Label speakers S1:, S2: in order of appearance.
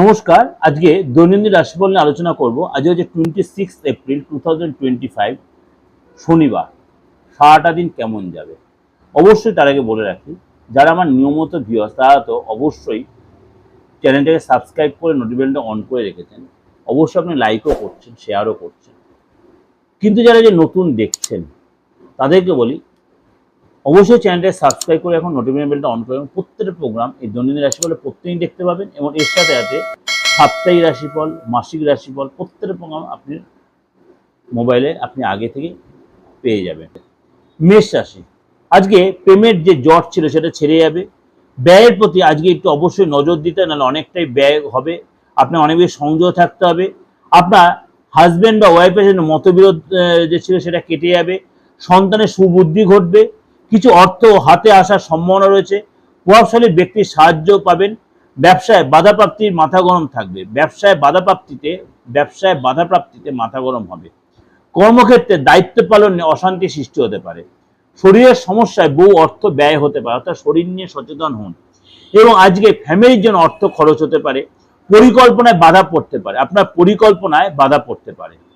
S1: নমস্কার, আজকে দৈনন্দিন রাশিফল নিয়ে আলোচনা করব। আজ হচ্ছে twenty six April two thousand twenty five শনিবার। সারাটা দিন কেমন যাবে? অবশ্যই তার আগে বলে রাখি, যারা আমার নিয়মিত ভিউয়ার্স তারা তো অবশ্যই চ্যানেলটাকে সাবস্ক্রাইব করে নোটিফিকেশনটা অন করে রেখেছেন। অবশ্যই আপনি লাইকও করছেন শেয়ারও করছেন। কিন্তু যারা যে নতুন দেখছেন, তাদেরকে বলি অবশ্যই চ্যানেলটা সাবস্ক্রাইব করে এখন নোটিফিকেশন বেলটা অন করে প্রত্যেকটা প্রোগ্রাম এই দৈনন্দিন রাশিফলে প্রত্যেকদিন দেখতে পাবেন এবং এর সাথে সাথে সাপ্তাহিক রাশিফল, মাসিক রাশিফল, প্রত্যেকটা প্রোগ্রাম আপনি মোবাইলে আপনি আগে থেকে পেয়ে যাবেন। মেষ রাশি, আজকে পেমেন্ট যে জট ছিল সেটা ছেড়ে যাবে। ব্যয়ের প্রতি আজকে একটু অবশ্যই নজর দিতে নাহলে অনেকটাই ব্যয় হবে। আপনার অনেক বেশি সংযত থাকতে হবে। আপনার হাজব্যান্ড বা ওয়াইফের জন্য মতবিরোধ যে ছিল সেটা কেটে যাবে। সন্তানের সুবুদ্ধি ঘটবে। কিছু অর্থ হাতে আসার সম্ভাবনা রয়েছে। প্রভাবশালী ব্যক্তির সাহায্য পাবেন। ব্যবসায় বাধাপ্রাপ্তির মাথা গরম থাকবে। ব্যবসায় বাধাপ্রাপ্তিতে ব্যবসায় বাধাপ্রাপ্তিতে মাথা গরম হবে। কর্মক্ষেত্রে দায়িত্ব পালনে অশান্তি সৃষ্টি হতে পারে। শরীরের সমস্যায় বহু অর্থ ব্যয় হতে পারে, অর্থাৎ শরীর নিয়ে সচেতন হন। এবং আজকে ফ্যামিলির জন্য অর্থ খরচ হতে পারে। পরিকল্পনায় বাধা পড়তে পারে। আপনার পরিকল্পনায় বাধা পড়তে পারে।